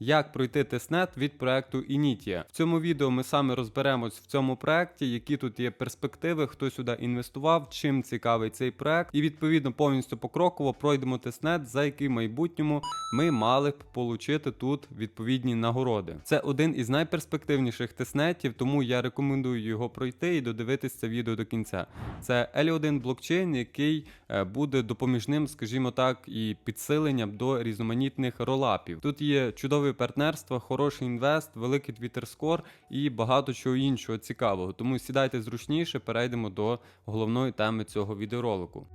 Як пройти тестнет від проекту Initia. В цьому відео ми саме розберемось в цьому проекті, які тут є перспективи, хто сюди інвестував, чим цікавий цей проект, і відповідно повністю покроково пройдемо тестнет, за який в майбутньому ми мали б получити тут відповідні нагороди. Це один із найперспективніших тестнетів, тому я рекомендую його пройти і додивитись це відео до кінця. Це L1 блокчейн, який е, буде допоміжним, скажімо так, і підсиленням до різноманітних ролапів. Тут є чудове партнерства, хороший інвест, великий Twitter скор і багато чого іншого цікавого. Тому сідайте зручніше, перейдемо до головної теми цього відеоролику.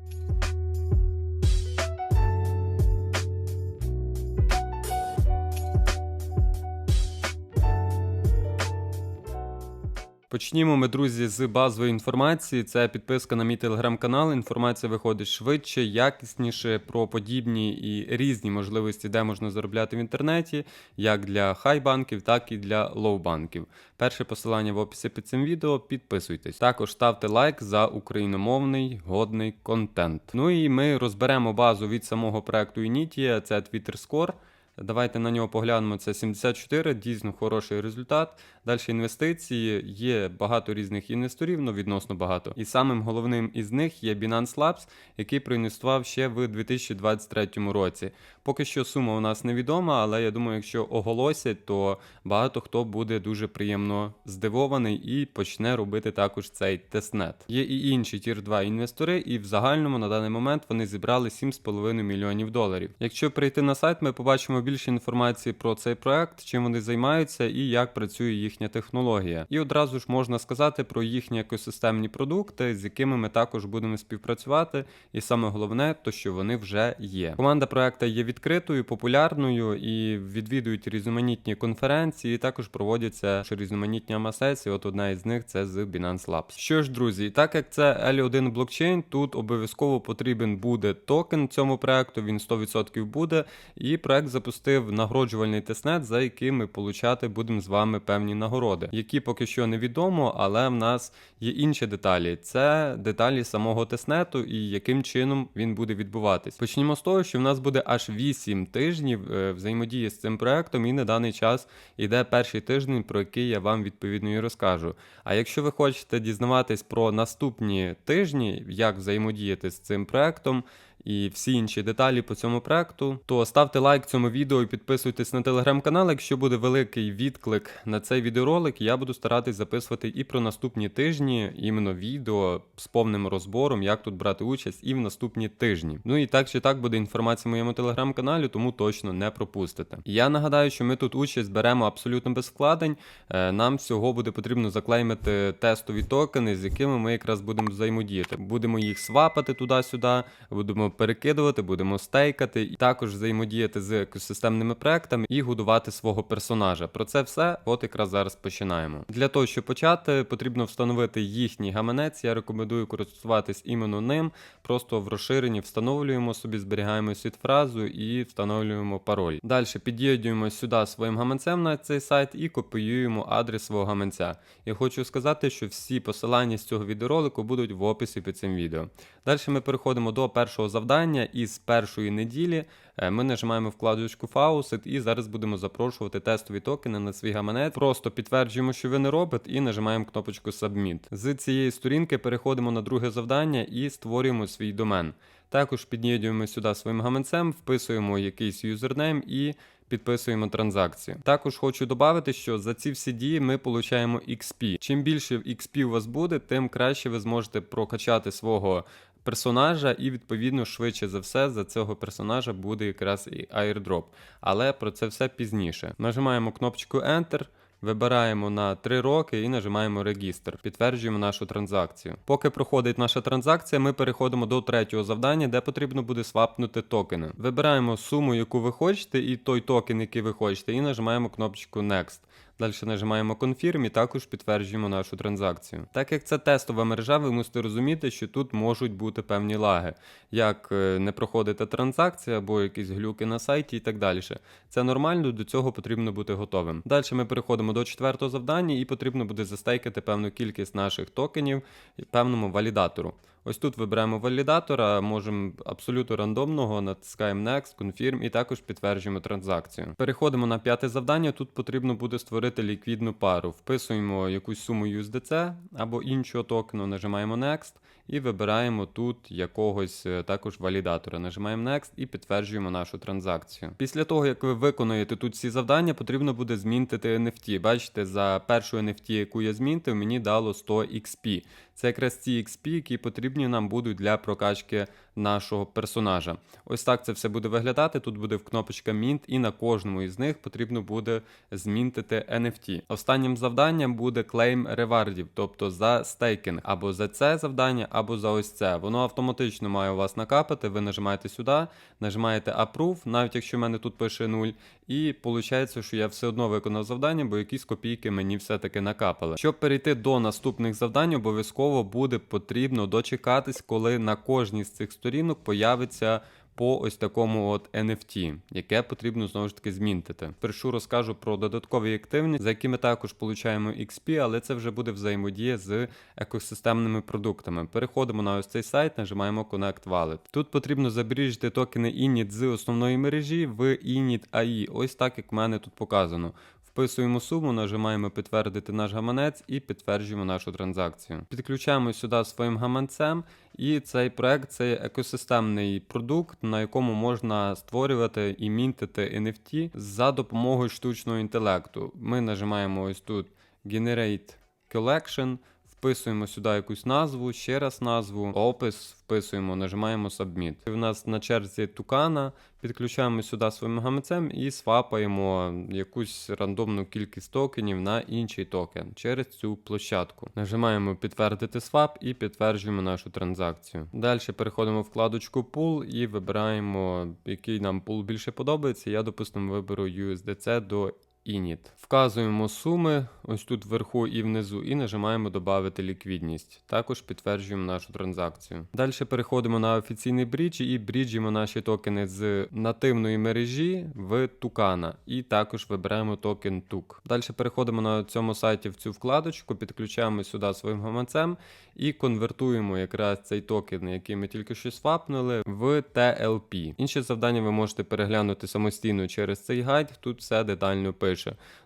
Почнімо ми, друзі, з базової інформації. Це підписка на мій телеграм-канал. Інформація виходить швидше, якісніше про подібні і різні можливості, де можна заробляти в інтернеті, як для хай-банків, так і для лоу-банків. Перше посилання в описі під цим відео. Підписуйтесь. Також ставте лайк за україномовний годний контент. Ну і ми розберемо базу від самого проекту Initia, це Twitter Score. Давайте на нього поглянемо. Це 74, дійсно хороший результат. Далі інвестиції. Є багато різних інвесторів, ну відносно багато. І самим головним із них є Binance Labs, який проінвестував ще в 2023 році. Поки що сума у нас невідома, але я думаю, якщо оголосять, то багато хто буде дуже приємно здивований і почне робити також цей тестнет. Є і інші тір 2 інвестори, і в загальному на даний момент вони зібрали 7,5 мільйонів доларів. Якщо прийти на сайт, ми побачимо більше інформації про цей проект, чим вони займаються і як працює їхня технологія. І одразу ж можна сказати про їхні екосистемні продукти, з якими ми також будемо співпрацювати. І саме головне, то що вони вже є. Команда проекту є відкритою, популярною і відвідують різноманітні конференції. і Також проводяться різноманітні амасесії. От одна із них це з Binance Labs. Що ж, друзі, так як це L1 блокчейн, тут обов'язково потрібен буде токен цьому проекту. Він 100% буде. І проект запустив нагороджувальний тестнет, за яким ми получати будемо з вами певні нагороди, які поки що невідомо, але в нас є інші деталі. Це деталі самого тестнету і яким чином він буде відбуватись. Почнімо з того, що в нас буде аж 8 тижнів е, взаємодії з цим проектом, і на даний час іде перший тиждень, про який я вам відповідно і розкажу. А якщо ви хочете дізнаватись про наступні тижні, як взаємодіяти з цим проектом. І всі інші деталі по цьому проекту, то ставте лайк цьому відео і підписуйтесь на телеграм-канал. Якщо буде великий відклик на цей відеоролик, я буду старатись записувати і про наступні тижні, іменно відео з повним розбором, як тут брати участь, і в наступні тижні. Ну і так чи так буде інформація в моєму телеграм-каналі, тому точно не пропустите. Я нагадаю, що ми тут участь беремо абсолютно без вкладень. Е, Нам всього буде потрібно заклеймити тестові токени, з якими ми якраз будемо взаємодіяти. Будемо їх свапати туди-сюди, будемо перекидувати, будемо стейкати, і також взаємодіяти з екосистемними проектами і годувати свого персонажа. Про це все от якраз зараз починаємо. Для того, щоб почати, потрібно встановити їхній гаманець. Я рекомендую користуватись іменно ним. Просто в розширенні встановлюємо собі, зберігаємо світ фразу і встановлюємо пароль. Далі під'єднуємо сюди своїм гаманцем на цей сайт і копіюємо адрес свого гаманця. Я хочу сказати, що всі посилання з цього відеоролику будуть в описі під цим відео. Далі ми переходимо до першого завдання із першої неділі. Е, Ми нажимаємо вкладочку Faucet і зараз будемо запрошувати тестові токени на свій гаманець. Просто підтверджуємо, що ви не робот, і нажимаємо кнопочку Submit. З цієї сторінки переходимо на друге завдання і створюємо свій домен. Також під'єднуємо сюди своїм гаманцем, вписуємо якийсь юзернейм і підписуємо транзакцію. Також хочу додати, що за ці всі дії ми получаємо XP. Чим більше XP у вас буде, тим краще ви зможете прокачати свого персонажа, і відповідно швидше за все за цього персонажа буде якраз і airdrop. Але про це все пізніше. Нажимаємо кнопочку Enter. Вибираємо на 3 роки і нажимаємо регістр. Підтверджуємо нашу транзакцію. Поки проходить наша транзакція, ми переходимо до третього завдання, де потрібно буде свапнути токени. Вибираємо суму, яку ви хочете, і той токен, який ви хочете, і нажимаємо кнопочку Next. Далі нажимаємо Confirm і також підтверджуємо нашу транзакцію. Так як це тестова мережа, ви мусите розуміти, що тут можуть бути певні лаги, як е, не проходити транзакція або якісь глюки на сайті і так далі. Це нормально, до цього потрібно бути готовим. Далі ми переходимо до четвертого завдання і потрібно буде застейкати певну кількість наших токенів певному валідатору. Ось тут вибираємо валідатора, можемо абсолютно рандомного, натискаємо Next, Confirm і також підтверджуємо транзакцію. Переходимо на п'яте завдання. Тут потрібно буде створити ліквідну пару. Вписуємо якусь суму USDC або іншого токену, нажимаємо Next і вибираємо тут якогось е, також валідатора. Нажимаємо Next і підтверджуємо нашу транзакцію. Після того, як ви виконуєте тут всі завдання, потрібно буде змінити NFT. Бачите, за першу NFT, яку я змінтив, мені дало 100 XP. Це якраз ці XP, які потрібні нам будуть для прокачки нашого персонажа. Ось так це все буде виглядати. Тут буде кнопочка Mint, і на кожному із них потрібно буде змінтити NFT. Останнім завданням буде claim ревардів, тобто за стейкінг, або за це завдання, або за ось це. Воно автоматично має у вас накапати. Ви нажимаєте сюди, нажимаєте Approve, навіть якщо в мене тут пише 0, і виходить, що я все одно виконав завдання, бо якісь копійки мені все-таки накапали. Щоб перейти до наступних завдань, обов'язково буде потрібно дочекатись, коли на кожній з цих сторінок появиться. По ось такому от NFT, яке потрібно знову ж таки змінтити. Першу розкажу про додаткові активні, за які ми також получаємо XP, але це вже буде взаємодія з екосистемними продуктами. Переходимо на ось цей сайт, нажимаємо Connect Wallet. Тут потрібно забережити токени Init з основної мережі в Init AI, ось так як в мене тут показано. Вписуємо суму, нажимаємо підтвердити наш гаманець і підтверджуємо нашу транзакцію. Підключаємо сюди своїм гаманцем, і цей проект це екосистемний продукт, на якому можна створювати і мінтити NFT за допомогою штучного інтелекту. Ми нажимаємо ось тут Generate Collection. Вписуємо сюди якусь назву, ще раз назву, опис вписуємо, нажимаємо Submit. У нас на черзі тукана, підключаємо сюди своїм гаманцем і свапаємо якусь рандомну кількість токенів на інший токен через цю площадку. Нажимаємо підтвердити свап і підтверджуємо нашу транзакцію. Далі переходимо в вкладочку Pool і вибираємо, який нам пул більше подобається. Я, допустимо, виберу USDC до Init. Вказуємо суми ось тут вверху і внизу, і нажимаємо Добавити ліквідність. Також підтверджуємо нашу транзакцію. Далі переходимо на офіційний брідж і бріджимо наші токени з нативної мережі в Тукана. І також вибираємо токен TUK. Далі переходимо на цьому сайті в цю вкладочку, підключаємо сюди своїм гаманцем і конвертуємо якраз цей токен, який ми тільки що свапнули, в TLP. Інші завдання ви можете переглянути самостійно через цей гайд. Тут все детально пише.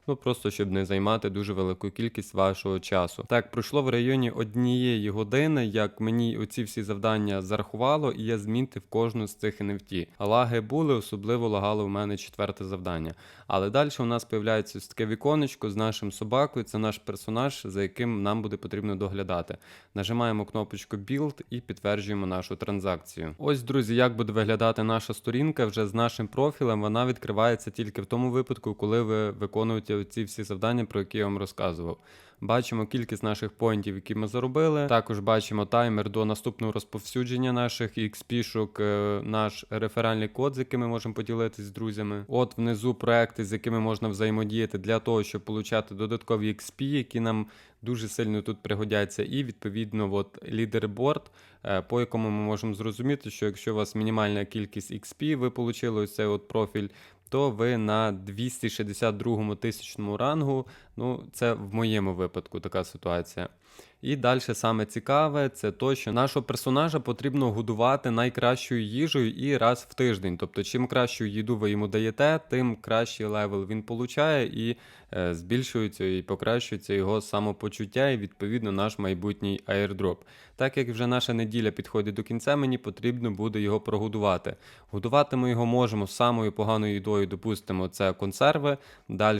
Ну просто щоб не займати дуже велику кількість вашого часу. Так, пройшло в районі однієї години, як мені оці всі завдання зарахувало, і я змінтив кожну з цих NFT. Лаги були, особливо лагало в мене четверте завдання. Але далі у нас появляється ось таке віконечко з нашим собакою. Це наш персонаж, за яким нам буде потрібно доглядати. Нажимаємо кнопочку Build і підтверджуємо нашу транзакцію. Ось, друзі, як буде виглядати наша сторінка вже з нашим профілем. Вона відкривається тільки в тому випадку, коли ви виконуєте ці всі завдання, про які я вам розказував. Бачимо кількість наших поінтів, які ми заробили. Також бачимо таймер до наступного розповсюдження наших XP-шок, е, наш реферальний код, з яким ми можемо поділитися з друзями. От внизу проекти, з якими можна взаємодіяти для того, щоб получати додаткові XP, які нам дуже сильно тут пригодяться. І відповідно, от лідерборд, е, по якому ми можемо зрозуміти, що якщо у вас мінімальна кількість XP, ви отримали ось цей от профіль то ви на 262 тисячному рангу. Ну, це в моєму випадку така ситуація. І далі саме цікаве, це то, що нашого персонажа потрібно годувати найкращою їжею і раз в тиждень. Тобто, чим кращу їду ви йому даєте, тим кращий левел він получає і е, збільшується і покращується його самопочуття, і відповідно наш майбутній аірдроп. Так як вже наша неділя підходить до кінця, мені потрібно буде його прогодувати. Годувати ми його можемо самою поганою їдою, допустимо, це консерви, далі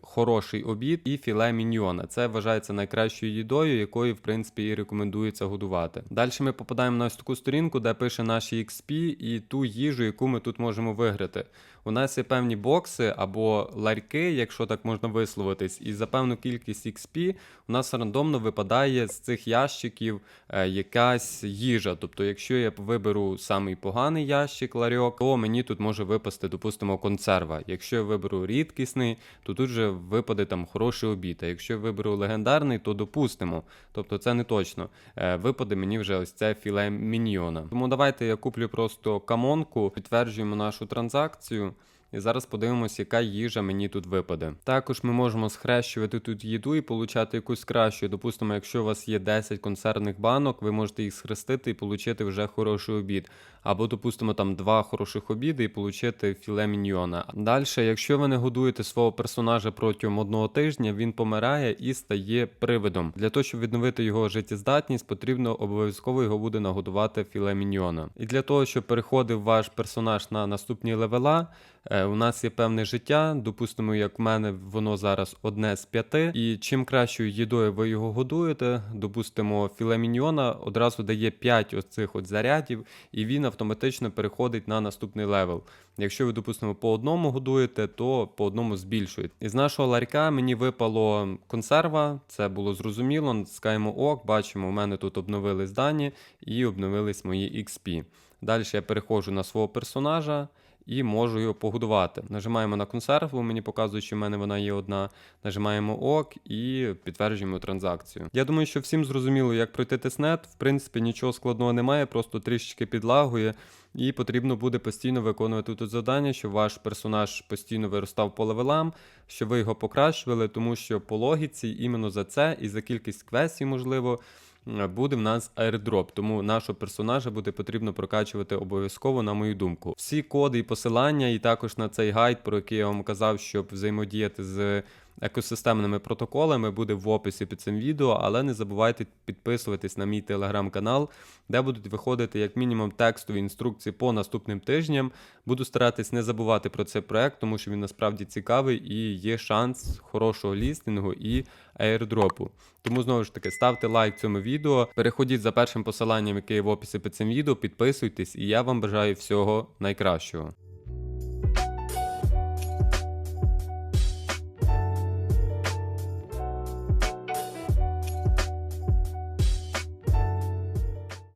хороший обід і філе міньйона. Це вважається найкращою їдою, якою, в принципі, і рекомендується годувати. Далі ми попадаємо на ось таку сторінку, де пише наші XP і ту їжу, яку ми тут можемо виграти. У нас є певні бокси або ларьки, якщо так можна висловитись, і за певну кількість XP у нас рандомно випадає з цих ящиків е, якась їжа. Тобто, якщо я виберу самий поганий ящик ларьок, то мені тут може випасти, допустимо, консерва. Якщо я виберу рідкісний, то тут же випаде там хороший обід. А якщо я виберу легендарний, то допустимо. Тобто це не точно. Е, випаде мені вже ось це філе міньйона. Тому давайте я куплю просто камонку, підтверджуємо нашу транзакцію. І зараз подивимось, яка їжа мені тут випаде. Також ми можемо схрещувати тут їду і получати якусь кращу. Допустимо, якщо у вас є 10 консервних банок, ви можете їх схрестити і отримати вже хороший обід. Або, допустимо, там два хороших обіди і отримати філе міньйона. Далі, якщо ви не годуєте свого персонажа протягом одного тижня, він помирає і стає привидом. Для того, щоб відновити його життєздатність, потрібно обов'язково його буде нагодувати філе міньйона. І для того, щоб переходив ваш персонаж на наступні левела, е, у нас є певне життя. Допустимо, як в мене воно зараз одне з п'яти. І чим кращою їдою ви його годуєте, допустимо, філе міньйона одразу дає 5 оцих от зарядів, і він автоматично переходить на наступний левел. Якщо ви, допустимо, по одному годуєте, то по одному збільшуєте. Із нашого ларька мені випало консерва, це було зрозуміло. Скаємо ок, бачимо, у мене тут обновились дані і обновились мої XP. Далі я переходжу на свого персонажа і можу його погодувати. Нажимаємо на консерву, мені показує, що в мене вона є одна. Нажимаємо ок і підтверджуємо транзакцію. Я думаю, що всім зрозуміло, як пройти тестнет. В принципі, нічого складного немає, просто трішечки підлагує. І потрібно буде постійно виконувати тут завдання, щоб ваш персонаж постійно виростав по левелам, щоб ви його покращували, тому що по логіці іменно за це і за кількість квестів, можливо, буде в нас аердроп, Тому нашого персонажа буде потрібно прокачувати обов'язково, на мою думку. Всі коди і посилання, і також на цей гайд, про який я вам казав, щоб взаємодіяти з екосистемними протоколами, буде в описі під цим відео, але не забувайте підписуватись на мій телеграм-канал, де будуть виходити як мінімум текстові інструкції по наступним тижням. Буду старатись не забувати про цей проект, тому що він насправді цікавий і є шанс хорошого лістингу і аірдропу. Тому знову ж таки ставте лайк цьому відео, переходіть за першим посиланням, яке є в описі під цим відео, підписуйтесь, і я вам бажаю всього найкращого.